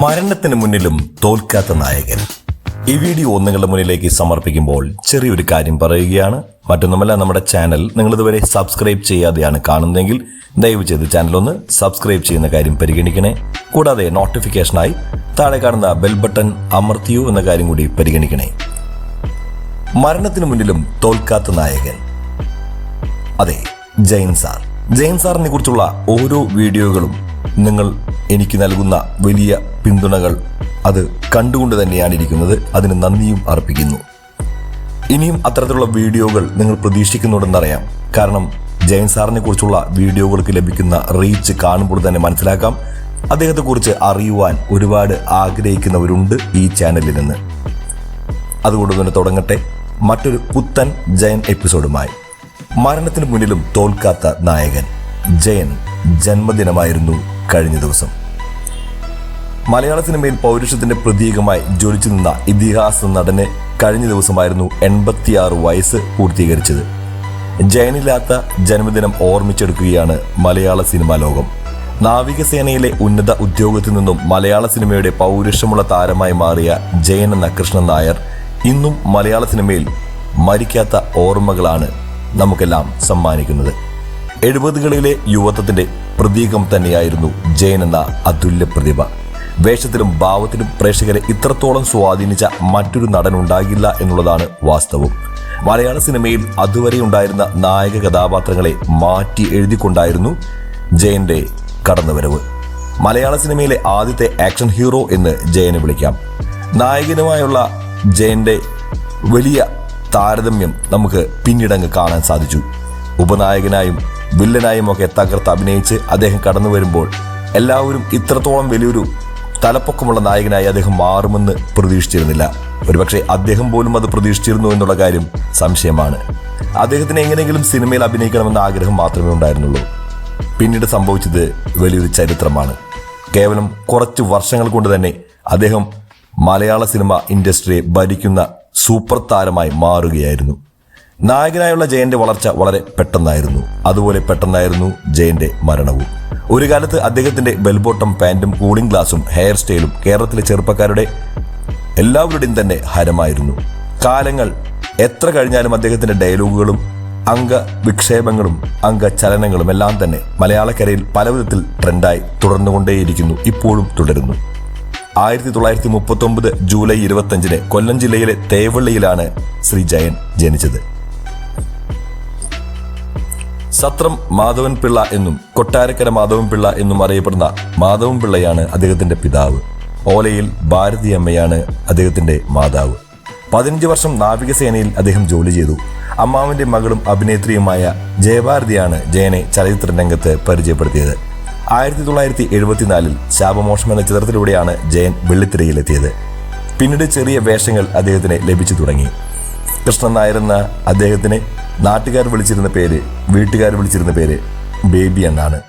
മരണത്തിന് മുന്നിലും തോൽക്കാത്ത നായകൻ. ഈ വീഡിയോ നിങ്ങളുടെ മുന്നിലേക്ക് സമർപ്പിക്കുമ്പോൾ ചെറിയൊരു കാര്യം പറയുകയാണ്. മറ്റൊന്നുമല്ല നമ്മുടെ ചാനൽ നിങ്ങൾ ഇതുവരെ സബ്സ്ക്രൈബ് ചെയ്യാതെയാണ് കാണുന്നതെങ്കിൽ ദയവ് ചെയ്ത് ചാനൽ ഒന്ന് സബ്സ്ക്രൈബ് ചെയ്യുന്ന കാര്യം പരിഗണിക്കണേ. കൂടാതെ നോട്ടിഫിക്കേഷനായി താഴെ കാണുന്ന ബെൽ ബട്ടൺ അമർത്തിയോ എന്ന കാര്യം കൂടി പരിഗണിക്കണേ. മരണത്തിന് മുന്നിലും തോൽക്കാത്ത നായകൻ. അതെ ജയൻ സാർ. ജയൻ സാറിനെ കുറിച്ചുള്ള ഓരോ വീഡിയോകളും നിങ്ങൾ എനിക്ക് നൽകുന്ന വലിയ പിന്തുണകൾ അത് കണ്ടുകൊണ്ട് തന്നെയാണ് ഇരിക്കുന്നത്. അതിന് നന്ദിയും അർപ്പിക്കുന്നു. ഇനിയും അത്തരത്തിലുള്ള വീഡിയോകൾ നിങ്ങൾ പ്രതീക്ഷിക്കുന്നുണ്ടെന്നറിയാം. കാരണം ജയൻ സാറിനെ കുറിച്ചുള്ള വീഡിയോകൾക്ക് ലഭിക്കുന്ന റീച്ച് കാണുമ്പോൾ തന്നെ മനസ്സിലാക്കാം. അദ്ദേഹത്തെക്കുറിച്ച് അറിയുവാൻ ഒരുപാട് ആഗ്രഹിക്കുന്നവരുണ്ട് ഈ ചാനലിൽ നിന്ന്. അതുകൊണ്ട് തന്നെ തുടങ്ങട്ടെ. മറ്റൊരു പുത്തൻ ജയൻ എപ്പിസോഡുമായി. മരണത്തിന് മുന്നിലും തോൽക്കാത്ത നായകൻ ജയൻ. ജന്മദിനമായിരുന്നു കഴിഞ്ഞ ദിവസം. മലയാള സിനിമയിൽ പൗരുഷത്തിന്റെ പ്രതീകമായി ജ്വലിച്ചു നിന്ന ഇതിഹാസ നടന് കഴിഞ്ഞ ദിവസമായിരുന്നു എൺപത്തിയാറ് വയസ്സ് പൂർത്തീകരിച്ചത്. ജയനില്ലാത്ത ജന്മദിനം ഓർമ്മിച്ചെടുക്കുകയാണ് മലയാള സിനിമാ ലോകം. നാവികസേനയിലെ ഉന്നത ഉദ്യോഗത്തിൽ നിന്നും മലയാള സിനിമയുടെ പൗരുഷമുള്ള താരമായി മാറിയ ജയൻ എന്ന കൃഷ്ണൻ നായർ ഇന്നും മലയാള സിനിമയിൽ മരിക്കാത്ത ഓർമ്മകളാണ് നമുക്കെല്ലാം സമ്മാനിക്കുന്നത്. എഴുപതുകളിലെ യുവത്വത്തിന്റെ പ്രതീകം തന്നെയായിരുന്നു ജയൻ എന്ന അതുല്യ പ്രതിഭ. വേഷത്തിലും ഭാവത്തിലും പ്രേക്ഷകരെ ഇത്രത്തോളം സ്വാധീനിച്ച മറ്റൊരു നടൻ ഉണ്ടാകില്ല എന്നുള്ളതാണ് വാസ്തവം. മലയാള സിനിമയിൽ അതുവരെ ഉണ്ടായിരുന്ന നായക കഥാപാത്രങ്ങളെ മാറ്റി എഴുതിക്കൊണ്ടായിരുന്നു ജയന്റെ കടന്നുവരവ്. മലയാള സിനിമയിലെ ആദ്യത്തെ ആക്ഷൻ ഹീറോ എന്ന് ജയനെ വിളിക്കാം. നായകനുമായുള്ള ജയന്റെ വലിയ താരതമ്യം നമുക്ക് പിന്നീടങ്ങ് കാണാൻ സാധിച്ചു. ഉപനായകനായും വില്ലനായും ഒക്കെ തകർത്ത് അഭിനയിച്ച് അദ്ദേഹം കടന്നു വരുമ്പോൾ എല്ലാവരും ഇത്രത്തോളം വലിയൊരു തലപ്പൊക്കമുള്ള നായകനായി അദ്ദേഹം മാറുമെന്ന് പ്രതീക്ഷിച്ചിരുന്നില്ല. ഒരുപക്ഷെ അദ്ദേഹം പോലും അത് പ്രതീക്ഷിച്ചിരുന്നു എന്നുള്ള കാര്യം സംശയമാണ്. അദ്ദേഹത്തിന് എങ്ങനെയെങ്കിലും സിനിമയിൽ അഭിനയിക്കണമെന്ന ആഗ്രഹം മാത്രമേ ഉണ്ടായിരുന്നുള്ളൂ. പിന്നീട് സംഭവിച്ചത് വലിയൊരു ചരിത്രമാണ്. കേവലം കുറച്ച് വർഷങ്ങൾ കൊണ്ട് തന്നെ അദ്ദേഹം മലയാള സിനിമ ഇൻഡസ്ട്രിയെ ഭരിക്കുന്ന സൂപ്പർ താരമായി മാറുകയായിരുന്നു. നായകനായുള്ള ജയന്റെ വളർച്ച വളരെ പെട്ടെന്നായിരുന്നു. അതുപോലെ പെട്ടെന്നായിരുന്നു ജയന്റെ മരണവും. ഒരു കാലത്ത് അദ്ദേഹത്തിന്റെ ബെൽബോട്ടം പാന്റും കൂളിംഗ് ഗ്ലാസും ഹെയർ സ്റ്റൈലും കേരളത്തിലെ ചെറുപ്പക്കാരുടെ എല്ലാവരുടെയും തന്നെ ഹരമായിരുന്നു. കാലങ്ങൾ എത്ര കഴിഞ്ഞാലും അദ്ദേഹത്തിന്റെ ഡയലോഗുകളും അംഗ വിക്ഷേപങ്ങളും അംഗ ചലനങ്ങളും എല്ലാം തന്നെ മലയാളക്കരയിൽ പലവിധത്തിൽ ട്രെൻഡായി തുടർന്നുകൊണ്ടേയിരിക്കുന്നു ഇപ്പോഴും തുടരുന്നു. ആയിരത്തി തൊള്ളായിരത്തി മുപ്പത്തി ഒമ്പത് ജൂലൈ ഇരുപത്തഞ്ചിന് കൊല്ലം ജില്ലയിലെ തേവള്ളിയിലാണ് ശ്രീ ജയൻ ജനിച്ചത്. സത്രം മാധവൻ പിള്ള എന്നും കൊട്ടാരക്കര മാധവൻ പിള്ള എന്നും അറിയപ്പെടുന്ന മാധവൻ പിള്ളയാണ് അദ്ദേഹത്തിന്റെ പിതാവ്. ഓലയിൽ ഭാരതി അമ്മയാണ് അദ്ദേഹത്തിന്റെ മാതാവ്. പതിനഞ്ച് വർഷം നാവികസേനയിൽ അദ്ദേഹം ജോലി ചെയ്തു. അമ്മാവന്റെ മകളും അഭിനേത്രിയുമായ ജയഭാരതിയാണ് ജയനെ ചലച്ചിത്ര രംഗത്ത് പരിചയപ്പെടുത്തിയത്. ആയിരത്തി തൊള്ളായിരത്തി എഴുപത്തിനാലിൽ ശാപമോഷം എന്ന ചിത്രത്തിലൂടെയാണ് ജയൻ വെള്ളിത്തിരയിലെത്തിയത്. പിന്നീട് ചെറിയ വേഷങ്ങൾ അദ്ദേഹത്തിന് ലഭിച്ചു തുടങ്ങി. കൃഷ്ണൻ നായർ എന്ന അദ്ദേഹത്തിനെ നാട്ടുകാർ വിളിച്ചിരുന്ന പേര് വീട്ടുകാർ വിളിച്ചിരുന്ന പേര് ബേബി എന്നാണ്.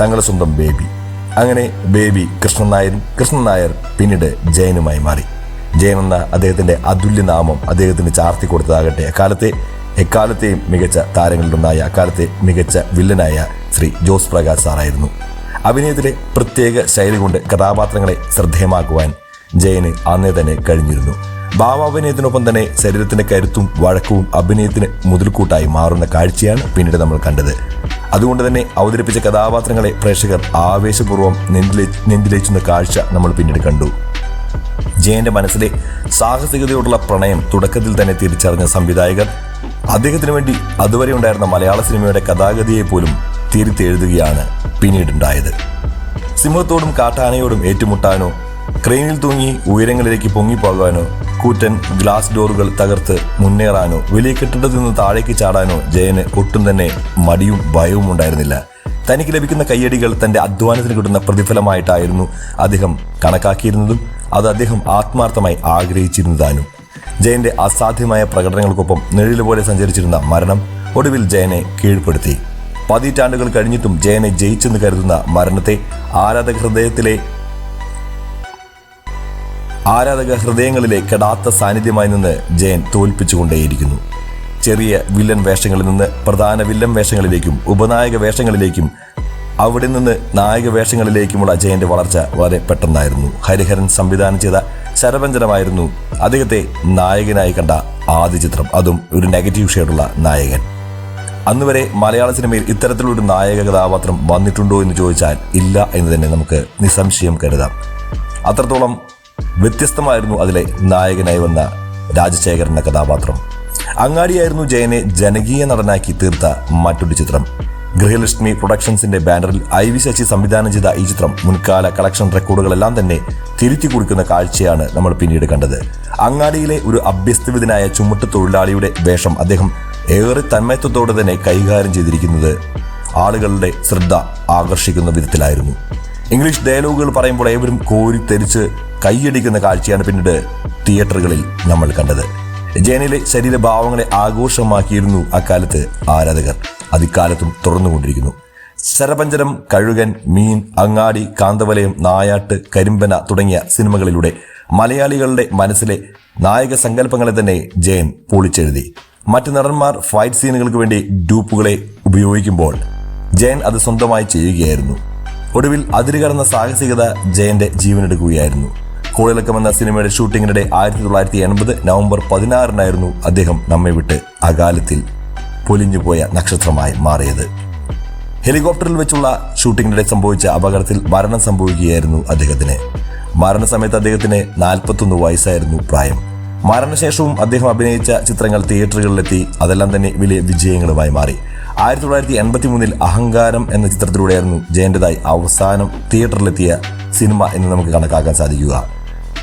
തങ്ങളുടെ സ്വന്തം ബേബി. അങ്ങനെ ബേബി കൃഷ്ണൻ നായരും കൃഷ്ണൻ നായർ പിന്നീട് ജയനുമായി മാറി. ജയൻ എന്ന അദ്ദേഹത്തിന്റെ അതുല്യനാമം അദ്ദേഹത്തിന് ചാർത്തി കൊടുത്തതാകട്ടെ. അക്കാലത്തെ എക്കാലത്തെയും മികച്ച താരങ്ങളിലൊന്നായ അക്കാലത്തെ മികച്ച വില്ലനായ ശ്രീ ജോസ് പ്രകാശ് സാറായിരുന്നു. അഭിനയത്തിലെ പ്രത്യേക ശൈലി കൊണ്ട് കഥാപാത്രങ്ങളെ ശ്രദ്ധേയമാക്കുവാൻ ജയന് അന്നേ തന്നെ കഴിഞ്ഞിരുന്നു. ഭാവാഭിനയത്തിനൊപ്പം തന്നെ ശരീരത്തിന്റെ കരുത്തും വഴക്കവും അഭിനയത്തിന് മുതൽക്കൂട്ടായി മാറുന്ന കാഴ്ചയാണ് പിന്നീട് നമ്മൾ കണ്ടത്. അതുകൊണ്ട് തന്നെ അവതരിപ്പിച്ച കഥാപാത്രങ്ങളെ പ്രേക്ഷകർ ആവേശപൂർവം നെഞ്ചിലെ നെഞ്ചിലേച്ചുന്ന കാഴ്ച നമ്മൾ പിന്നീട് കണ്ടു. ജയന്റെ മനസ്സിലെ സാഹസികതയോടുള്ള പ്രണയം തുടക്കത്തിൽ തന്നെ തിരിച്ചറിഞ്ഞ സംവിധായകർ അദ്ദേഹത്തിന് വേണ്ടി അതുവരെ ഉണ്ടായിരുന്ന മലയാള സിനിമയുടെ കഥാഗതിയെ പോലും തിരുത്തെഴുതുകയാണ് പിന്നീടുണ്ടായത്. സിംഹത്തോടും കാട്ടാനയോടും ഏറ്റുമുട്ടാനോ ക്രെയിനിൽ തൂങ്ങി ഉയരങ്ങളിലേക്ക് പൊങ്ങിപ്പോകാനോ കൂറ്റൻ ഗ്ലാസ് ഡോറുകൾ തകർത്ത് മുന്നേറാനോ വലിയ കെട്ടിടത്തിൽ നിന്ന് താഴേക്ക് ചാടാനോ ജയന് ഒട്ടും തന്നെ മടിയും ഭയവും ഉണ്ടായിരുന്നില്ല. തനിക്ക് ലഭിക്കുന്ന കയ്യടികൾ തന്റെ അധ്വാനത്തിന് കിട്ടുന്ന പ്രതിഫലമായിട്ടായിരുന്നു അദ്ദേഹം കണക്കാക്കിയിരുന്നതും അത് അദ്ദേഹം ആത്മാർത്ഥമായി ആഗ്രഹിച്ചിരുന്നതാനും. ജയന്റെ അസാധ്യമായ പ്രകടനങ്ങൾക്കൊപ്പം നിഴൽ പോലെ സഞ്ചരിച്ചിരുന്ന മരണം ഒടുവിൽ ജയനെ കീഴ്പ്പെടുത്തി. പതിറ്റാണ്ടുകൾ കഴിഞ്ഞിട്ടും ജയനെ ജയിച്ചെന്ന് കരുതുന്ന മരണത്തെ ആരാധക ഹൃദയത്തിലെ ആരാധക ഹൃദയങ്ങളിലെ കെടാത്ത സാന്നിധ്യമായി നിന്ന് ജയൻ തോൽപ്പിച്ചുകൊണ്ടേയിരിക്കുന്നു. ചെറിയ വില്ലൻ വേഷങ്ങളിൽ നിന്ന് പ്രധാന വില്ലൻ വേഷങ്ങളിലേക്കും ഉപനായക വേഷങ്ങളിലേക്കും അവിടെ നിന്ന് നായക വേഷങ്ങളിലേക്കുമുള്ള ജയന്റെ വളർച്ച വളരെ പെട്ടെന്നായിരുന്നു. ഹരിഹരൻ സംവിധാനം ചെയ്ത ശരഭഞ്ജനമായിരുന്നു അദ്ദേഹത്തെ നായകനായി കണ്ട ആദ്യ ചിത്രം. അതും ഒരു നെഗറ്റീവ് ഷെയ്ഡുള്ള നായകൻ. അന്നുവരെ മലയാള സിനിമയിൽ ഇത്തരത്തിലൊരു നായക കഥാപാത്രം വന്നിട്ടുണ്ടോ എന്ന് ചോദിച്ചാൽ ഇല്ല എന്ന് തന്നെ നമുക്ക് നിസ്സംശയം കരുതാം. അത്രത്തോളം വ്യത്യസ്തമായിരുന്നു അതിലെ നായകനായി വന്ന രാജശേഖരൻ എന്ന കഥാപാത്രം. അങ്ങാടിയായിരുന്നു ജയനെ ജനകീയ നടനാക്കി തീർത്ത മറ്റൊരു ചിത്രം. ഗൃഹലക്ഷ്മി പ്രൊഡക്ഷൻസിന്റെ ബാനറിൽ ഐ വി ശശി സംവിധാനം ചെയ്ത ഈ ചിത്രം മുൻകാല കളക്ഷൻ റെക്കോർഡുകളെല്ലാം തന്നെ തിരുത്തി കുറിക്കുന്ന കാഴ്ചയാണ് നമ്മൾ പിന്നീട് കണ്ടത്. അങ്ങാടിയിലെ ഒരു അഭ്യസ്തവിതനായ ചുമട്ട് തൊഴിലാളിയുടെ വേഷം അദ്ദേഹം ഏറെ തന്മയത്വത്തോടെ തന്നെ കൈകാര്യം ചെയ്തിരിക്കുന്നത് ആളുകളുടെ ശ്രദ്ധ ആകർഷിക്കുന്ന വിധത്തിലായിരുന്നു. ഇംഗ്ലീഷ് ഡയലോഗുകൾ പറയുമ്പോൾ ഏവരും കോരിത്തെരിച്ച് കൈയടിക്കുന്ന കാഴ്ചയാണ് പിന്നീട് തിയേറ്ററുകളിൽ നമ്മൾ കണ്ടത്. ജയനിലെ ശരീരഭാവങ്ങളെ ആഘോഷമാക്കിയിരുന്നു അക്കാലത്ത് ആരാധകർ. അതിക്കാലത്തും തുറന്നുകൊണ്ടിരിക്കുന്നു ശരപഞ്ചരം കഴുകൻ മീൻ അങ്ങാടി കാന്തവലയം നായാട്ട് കരിമ്പന തുടങ്ങിയ സിനിമകളിലൂടെ മലയാളികളുടെ മനസ്സിലെ നായക സങ്കല്പങ്ങളെ തന്നെ ജയൻ പൊളിച്ചെഴുതി. മറ്റ് നടന്മാർ ഫൈറ്റ് സീനുകൾക്ക് വേണ്ടി ഡ്യൂപ്പുകളെ ഉപയോഗിക്കുമ്പോൾ ജയൻ അത് സ്വന്തമായി ചെയ്യുകയായിരുന്നു. ഒടുവിൽ അതിരുകടന്ന സാഹസികത ജയന്റെ ജീവനെടുക്കുകയായിരുന്നു. കോളിളക്കം എന്ന സിനിമയുടെ ഷൂട്ടിങ്ങിനിടെ ആയിരത്തി തൊള്ളായിരത്തി എൺപത് നവംബർ പതിനാറിനായിരുന്നു അദ്ദേഹം നമ്മെ വിട്ട് അകാലത്തിൽ പൊലിഞ്ഞുപോയ നക്ഷത്രമായി മാറിയത്. ഹെലികോപ്റ്ററിൽ വെച്ചുള്ള ഷൂട്ടിങ്ങിനിടെ സംഭവിച്ച അപകടത്തിൽ മരണം സംഭവിക്കുകയായിരുന്നു അദ്ദേഹത്തിന്. മരണസമയത്ത് അദ്ദേഹത്തിന് നാൽപ്പത്തൊന്ന് വയസ്സായിരുന്നു പ്രായം. മരണശേഷവും അദ്ദേഹം അഭിനയിച്ച ചിത്രങ്ങൾ തിയേറ്ററുകളിലെത്തി അതെല്ലാം തന്നെ വലിയ വിജയങ്ങളുമായി മാറി. ആയിരത്തി തൊള്ളായിരത്തി എൺപത്തി മൂന്നിൽ അഹങ്കാരം എന്ന ചിത്രത്തിലൂടെയായിരുന്നു ജയന്റേതായി അവസാനം തിയേറ്ററിലെത്തിയ സിനിമ എന്ന് നമുക്ക് കണക്കാക്കാൻ സാധിക്കുക.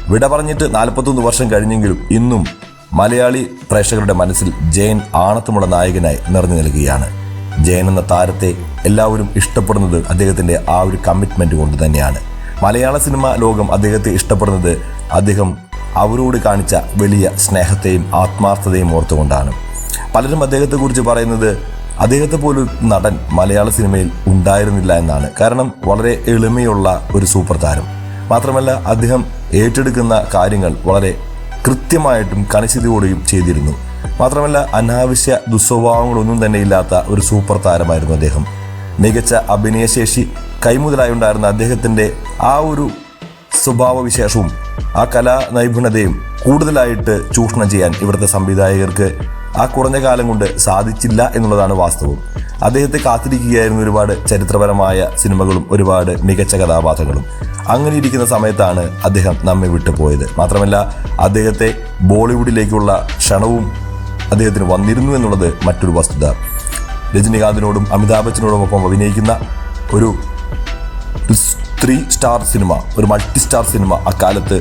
വിട പറഞ്ഞിട്ട് നാൽപ്പത്തൊന്ന് വർഷം കഴിഞ്ഞെങ്കിലും ഇന്നും മലയാളി പ്രേക്ഷകരുടെ മനസ്സിൽ ജയൻ ആണത്തുമുള്ള നായകനായി നിറഞ്ഞു നിൽക്കുകയാണ്. ജയൻ എന്ന താരത്തെ എല്ലാവരും ഇഷ്ടപ്പെടുന്നത് അദ്ദേഹത്തിന്റെ ആ ഒരു കമ്മിറ്റ്മെന്റ് കൊണ്ട് തന്നെയാണ്. മലയാള സിനിമ ലോകം അദ്ദേഹത്തെ ഇഷ്ടപ്പെടുന്നത് അദ്ദേഹം അവരോട് കാണിച്ച വലിയ സ്നേഹത്തെയും ആത്മാർത്ഥതയും ഓർത്തുകൊണ്ടാണ്. പലരും അദ്ദേഹത്തെക്കുറിച്ച് പറയുന്നത് അദ്ദേഹത്തെ പോലൊരു നടൻ മലയാള സിനിമയിൽ ഉണ്ടായിരുന്നില്ല എന്നാണ്. കാരണം വളരെ എളിമയുള്ള ഒരു സൂപ്പർ താരം. മാത്രമല്ല അദ്ദേഹം ഏറ്റെടുക്കുന്ന കാര്യങ്ങൾ വളരെ കൃത്യമായിട്ടും കണിശതയോടെയും ചെയ്തിരുന്നു. മാത്രമല്ല അനാവശ്യ ദുസ്വഭാവങ്ങളൊന്നും തന്നെ ഇല്ലാത്ത ഒരു സൂപ്പർ താരമായിരുന്നു അദ്ദേഹം. മികച്ച അഭിനയശേഷി കൈമുതലായി ഉണ്ടായിരുന്ന അദ്ദേഹത്തിന്റെ ആ ഒരു സ്വഭാവവിശേഷവും ആ കലാ നൈപുണ്യതയും കൂടുതലായിട്ട് ചൂഷണം ചെയ്യാൻ ഇവിടുത്തെ സംവിധായകർക്ക് ആ കുറഞ്ഞ കാലം കൊണ്ട് സാധിച്ചില്ല എന്നുള്ളതാണ് വാസ്തവം. അദ്ദേഹത്തെ കാത്തിരിക്കുകയായിരുന്നു ഒരുപാട് ചരിത്രപരമായ സിനിമകളും ഒരുപാട് മികച്ച കഥാപാത്രങ്ങളും. അങ്ങനെ ഇരിക്കുന്ന സമയത്താണ് അദ്ദേഹം നമ്മെ വിട്ടുപോയത് മാത്രമല്ല അദ്ദേഹത്തെ ബോളിവുഡിലേക്കുള്ള ക്ഷണവും അദ്ദേഹത്തിന് വന്നിരുന്നു എന്നുള്ളത് മറ്റൊരു വസ്തുത. രജനീകാന്തിനോടും അമിതാഭ് ബച്ചനോടും ഒപ്പം അഭിനയിക്കുന്ന ഒരു ത്രീ സ്റ്റാർ സിനിമ ഒരു മൾട്ടി സ്റ്റാർ സിനിമ അക്കാലത്ത്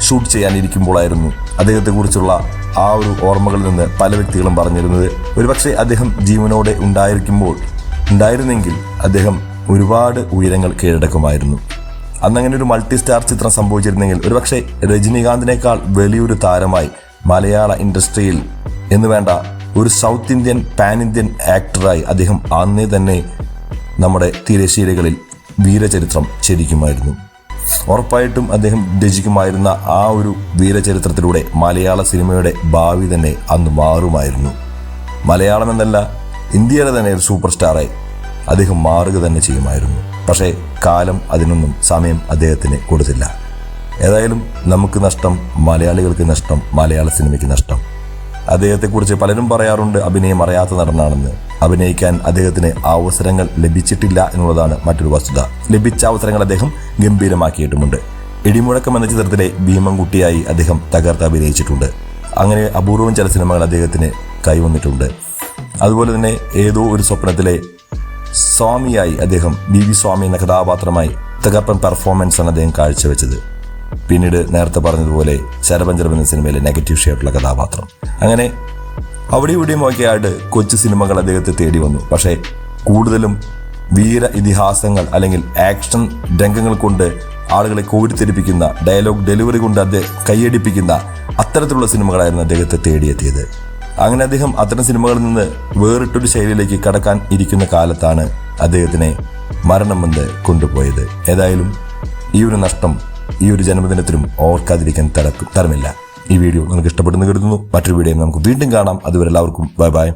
ഷൂട്ട് ചെയ്യാനിരിക്കുമ്പോഴായിരുന്നു അദ്ദേഹത്തെക്കുറിച്ചുള്ള ആ ഒരു ഓർമ്മകളിൽ നിന്ന് പല വ്യക്തികളും പറഞ്ഞിരുന്നത്. ഒരുപക്ഷെ അദ്ദേഹം ജീവനോടെ ഉണ്ടായിരിക്കുമ്പോൾ ഉണ്ടായിരുന്നെങ്കിൽ അദ്ദേഹം ഒരുപാട് ഉയരങ്ങൾ കീഴടക്കുമായിരുന്നു. അന്നങ്ങനെ ഒരു മൾട്ടി സ്റ്റാർ ചിത്രം സംഭവിച്ചിരുന്നെങ്കിൽ ഒരുപക്ഷെ രജനീകാന്തിനേക്കാൾ വലിയൊരു താരമായി മലയാള ഇൻഡസ്ട്രിയിൽ എന്ന് വേണ്ട ഒരു സൗത്ത് ഇന്ത്യൻ പാൻ ഇന്ത്യൻ ആക്ടറായി അദ്ദേഹം അന്നേ തന്നെ നമ്മുടെ തിരശ്ശീലകളിൽ വീരചരിത്രം ചരിക്കുമായിരുന്നു. ഉറപ്പായിട്ടും അദ്ദേഹം രചിക്കുമായിരുന്ന ആ ഒരു വീരചരിത്രത്തിലൂടെ മലയാള സിനിമയുടെ ഭാവി തന്നെ അന്ന് മാറുമായിരുന്നു. മലയാളം എന്നല്ല ഇന്ത്യയുടെ തന്നെ ഒരു സൂപ്പർ സ്റ്റാറായി അദ്ദേഹം മാറുക തന്നെ ചെയ്യുമായിരുന്നു. പക്ഷേ കാലം അതിനൊന്നും സമയം അദ്ദേഹത്തിന് കൊടുത്തില്ല. ഏതായാലും നമുക്ക് നഷ്ടം മലയാളികൾക്ക് നഷ്ടം മലയാള സിനിമയ്ക്ക് നഷ്ടം. അദ്ദേഹത്തെക്കുറിച്ച് പലരും പറയാറുണ്ട് അഭിനയം അറിയാത്ത നടനാണെന്ന്. അഭിനയിക്കാൻ അദ്ദേഹത്തിന് അവസരങ്ങൾ ലഭിച്ചിട്ടില്ല എന്നുള്ളതാണ് മറ്റൊരു വസ്തുത. ലഭിച്ച അവസരങ്ങൾ അദ്ദേഹം ഗംഭീരമാക്കിയിട്ടുമുണ്ട്. ഇടിമുഴക്കം എന്ന ചിത്രത്തിലെ ഭീമൻകുട്ടിയായി അദ്ദേഹം തകർത്ത് അഭിനയിച്ചിട്ടുണ്ട്. അങ്ങനെ അപൂർവം ചില സിനിമകൾ അദ്ദേഹത്തിന് കൈവന്നിട്ടുണ്ട്. അതുപോലെ തന്നെ ഏതോ ഒരു സ്വപ്നത്തിലെ സ്വാമിയായി അദ്ദേഹം ബി വി സ്വാമി എന്ന കഥാപാത്രമായി തകർപ്പൻ പെർഫോമൻസ് ആണ് അദ്ദേഹം കാഴ്ചവെച്ചത്. പിന്നീട് നേരത്തെ പറഞ്ഞതുപോലെ ശരപഞ്ചരം എന്ന സിനിമയിലെ നെഗറ്റീവ് ഷെയ്ഡുള്ള കഥാപാത്രം. അങ്ങനെ അവിടെ ഇവിടെയും ഒക്കെ ആയിട്ട് കൊച്ചു സിനിമകൾ അദ്ദേഹത്തെ തേടി വന്നു. പക്ഷേ കൂടുതലും വീര ഇതിഹാസങ്ങൾ അല്ലെങ്കിൽ ആക്ഷൻ രംഗങ്ങൾ കൊണ്ട് ആളുകളെ കോരിത്തെരിപ്പിക്കുന്ന ഡയലോഗ് ഡെലിവറി കൊണ്ട് അദ്ദേഹം കൈയടിപ്പിക്കുന്ന അത്തരത്തിലുള്ള സിനിമകളായിരുന്നു അദ്ദേഹത്തെ തേടിയെത്തിയത്. അങ്ങനെ അദ്ദേഹം അത്തരം സിനിമകളിൽ നിന്ന് വേറിട്ടൊരു ശൈലിയിലേക്ക് കടക്കാൻ ഇരിക്കുന്ന കാലത്താണ് അദ്ദേഹത്തിനെ മരണം വന്ന് കൊണ്ടുപോയത്. ഏതായാലും ഈ ഒരു നഷ്ടം ഈ ഒരു ജന്മദിനത്തിലും ഓർക്കാതിരിക്കാൻ തരക്കും തരമില്ല ഈ വീഡിയോ നിങ്ങൾക്ക് ഇഷ്ടപ്പെടുന്നു കരുതുന്നു. മറ്റൊരു വീഡിയോ നമുക്ക് വീണ്ടും കാണാം. അതുവരെ എല്ലാവർക്കും ബൈ ബൈ.